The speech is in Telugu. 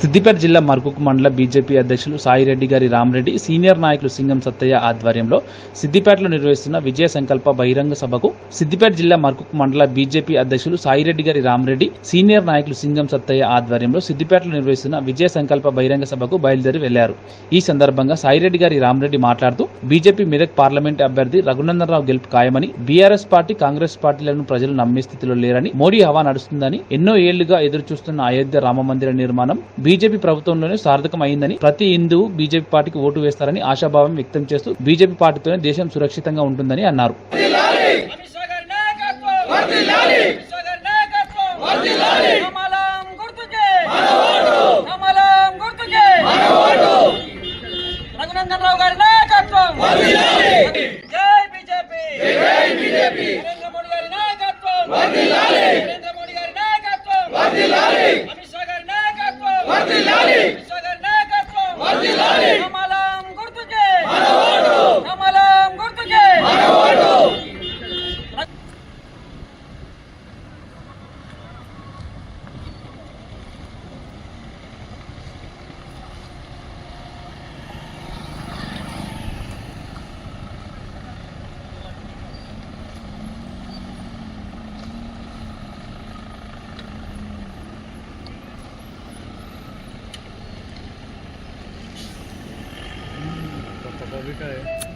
సిద్దిపేట జిల్లా మర్కుక్ మండల బీజేపీ అధ్యక్షులు సాయిరెడ్డి గారి రామరెడ్డి సీనియర్ నాయకులు సింగం సత్తయ్య ఆధ్వర్యంలో సిద్దిపేటలో నిర్వహిస్తున్న విజయ సంకల్ప బహిరంగ సభకు సిద్దిపేట జిల్లా మర్కుక్ మండల బీజేపీ అధ్యక్షులు సాయిరెడ్డి గారి రామరెడ్డి సీనియర్ నాయకులు సింగం సత్తయ్య ఆధ్వర్యంలో సిద్దిపేటలో నిర్వహిస్తున్న విజయ సంకల్ప బహిరంగ సభకు బయలుదేరి వెళ్ళారు. ఈ సందర్భంగా సాయిరెడ్డి గారి రామరెడ్డి మాట్లాడుతూ బీజేపీ మెదక్ పార్లమెంట్ అభ్యర్థి రఘునందనరావు గెలుపు ఖాయమని బీఆర్ఎస్ పార్టీ కాంగ్రెస్ పార్టీలను ప్రజలు నమ్మే స్థితిలో లేరని మోడీ హవా నడుస్తుందని ఎన్నో ఏళ్ళుగా ఎదురు చూస్తున్న అయోధ్య రామ మందిర నిర్మాణం బీజేపీ ప్రభుత్వంలోనే సార్థకం అయిందని ప్రతి హిందువు బీజేపీ పార్టీకి ఓటు వేస్తారని ఆశాభావం వ్యక్తం చేస్తూ బీజేపీ పార్టీతోనే దేశం సురక్షితంగా ఉంటుందని అన్నారు. జై బీజేపీ జై బీజేపీ నరేంద్ర మోడీ గారి నాయకత్వం सौ भी का है